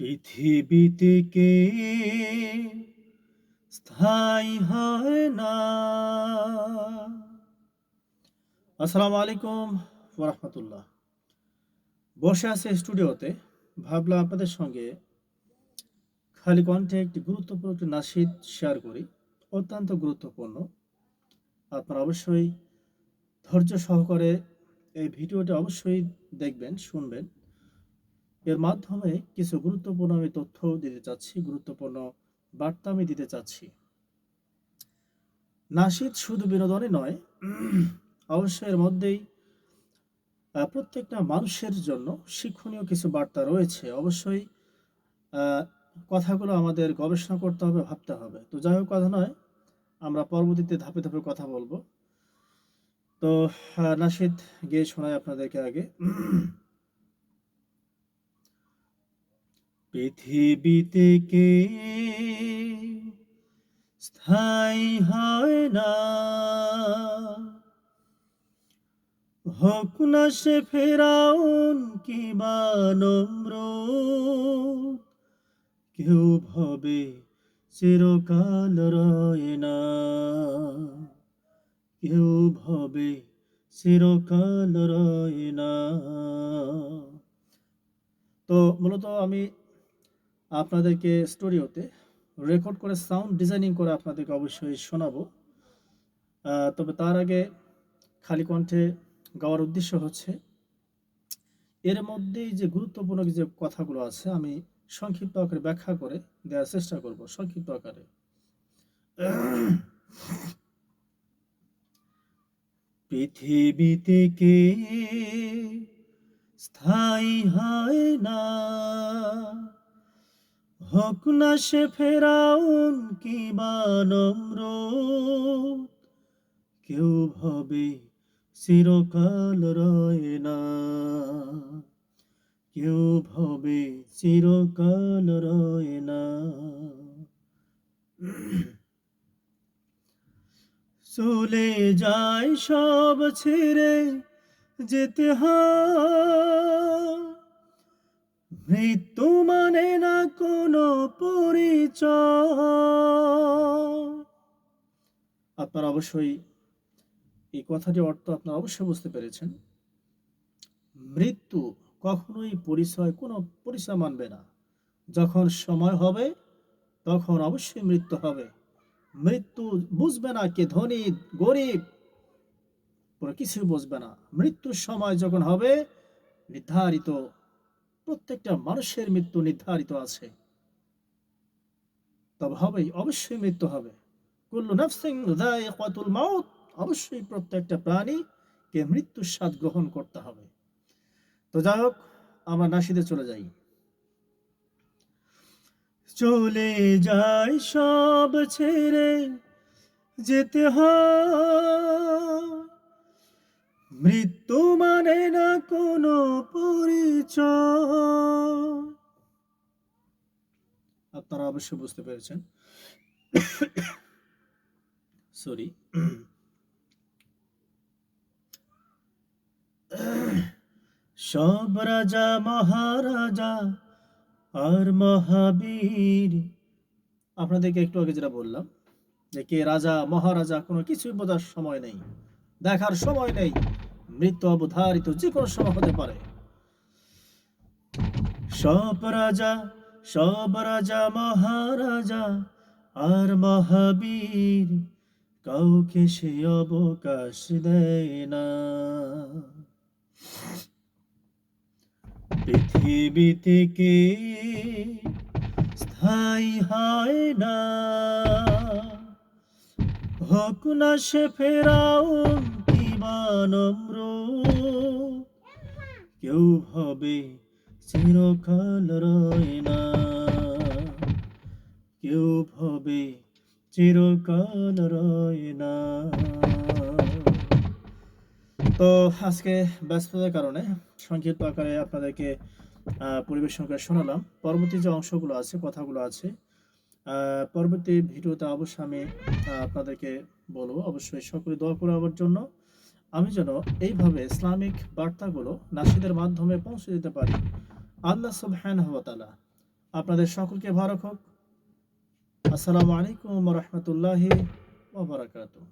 পৃথিবীতে কে স্থায়ী হয় না। আসসালামু আলাইকুম ওরহমতুল্লাহ বসে আছে স্টুডিওতে। ভাবলাম আপনাদের সঙ্গে খালি কণ্ঠে একটি গুরুত্বপূর্ণ একটি নাসিদ শেয়ার করি। অত্যন্ত গুরুত্বপূর্ণ। আপনারা অবশ্যই ধৈর্য সহকারে এই ভিডিওটি অবশ্যই দেখবেন, শুনবেন। এর মাধ্যমে কিছু গুরুত্বপূর্ণ আমি তথ্য দিতে চাচ্ছি, গুরুত্বপূর্ণ বার্তা আমি দিতে চাচ্ছি। নাসিদ শুধু বিনোদনই নয় অবশ্যই এর মধ্যেই প্রত্যেকটা মানুষের জন্য শিক্ষণীয় কিছু বার্তা রয়েছে। অবশ্যই কথাগুলো আমাদের গবেষণা করতে হবে, ভাবতে হবে। তো যাই হোক, কথা নয়, আমরা পরবর্তীতে ধাপে ধাপে কথা বলব। তো নাসিদ গিয়ে শোনাই আপনাদেরকে আগে। পৃথিবীতে কে স্থায়ী হয় না? হোক না সে ফেরাউন কিবা নম্র কেউ ভবে চিরকাল রয় না। কেউ ভবে চিরকাল রয় না। তো মূলত আমি আপনাদেরকে স্টুডিওতে রেকর্ড করে সাউন্ড ডিজাইনিং করে আপনাদেরকে অবশ্যই শোনাবো। তবে তার আগে খালি কণ্ঠে গাওয়ার উদ্দেশ্য হচ্ছে, এর মধ্যেই যে গুরুত্বপূর্ণ যে কথাগুলো আছে, আমি সংক্ষিপ্ত আকারে ব্যাখ্যা করে দেওয়ার চেষ্টা করব, সংক্ষিপ্ত আকারে। পৃথিবীতে কে স্থায়ী হয় না না সে ফেরাউন কিবা নম্র? কেউ ভবে চিরকাল রয় না। কেউ ভবে চিরকাল রয় না। চলে যায় সব ছেড়ে যেতে হয়। মৃত্যু মানে না কোনো পরিচয়। আপনারা অবশ্যই এই কথাটি অর্থ আপনারা অবশ্যই বুঝতে পেরেছেন। মৃত্যু কখনোই পরিচয়, কোনো পরিচয় মানবে না। যখন সময় হবে, তখন অবশ্যই মৃত্যু হবে। মৃত্যু বুঝবে না কে ধনী, গরিব, কোনো কিছুই বুঝবে না। মৃত্যুর সময় যখন হবে, নির্ধারিত প্রত্যেকটা মানুষের মৃত্যু নির্ধারিত আছে। তবে হবেই, অবশ্যই মৃত্যু হবে। কুল্লু নাফসিং যায়িকাতুল মাউত, অবশ্যই প্রত্যেকটা প্রাণীকে মৃত্যুর স্বাদ গ্রহণ করতে হবে। তো যাই হোক, আমরা নাসিদে চলে যাই। চলে যায় সব ছেড়ে যেতে হয়। মৃত্যু মানে না কোনো পরিচয়। আপনারা অবশ্যই বুঝতে পেরেছেন। সরি সব রাজা, মহারাজা আর মহাবীর। আপনাদেরকে একটু আগে যেটা বললাম, যে কে রাজা, মহারাজা কোনো কিছুই বোঝার সময় নেই, দেখার সময় নেই। মৃত্যু অবধারিত যে কোনো সময় হতে পারে। সব রাজা সব রাজা, মহারাজা, আর মহাবীর, কাউকে সে অবকাশ দেয় না। পৃথিবীতে কে স্থায়ী হয় না? হোক না সে ফেরাউন কিবা নম্র কেউ ভাবে চিরকাল রয় না। কেউ ভাবে চিরকাল রয় না। তো আজকে ব্যস্ততার কারণে সংক্ষিপ্ত আকারে আপনাদেরকে পরিবেশন করে শোনালাম। পরবর্তী যে অংশগুলো আছে, কথাগুলো আছে পরবর্তী ভিডিওতে অবশ্যই আমি আপনাদেরকে বলব। অবশ্যই সকলে দোয়া করে আমার জন্য। আমি যেন এইভাবে ইসলামিক বার্তাগুলো নাসিদের মাধ্যমে পৌঁছে দিতে পারি। আল্লাহ সুবহান তাআলা আপনাদের সকলকে ভালো হোক। আসসালামু আলাইকুম রহমতুল্লাহি ওবরাকাতুহ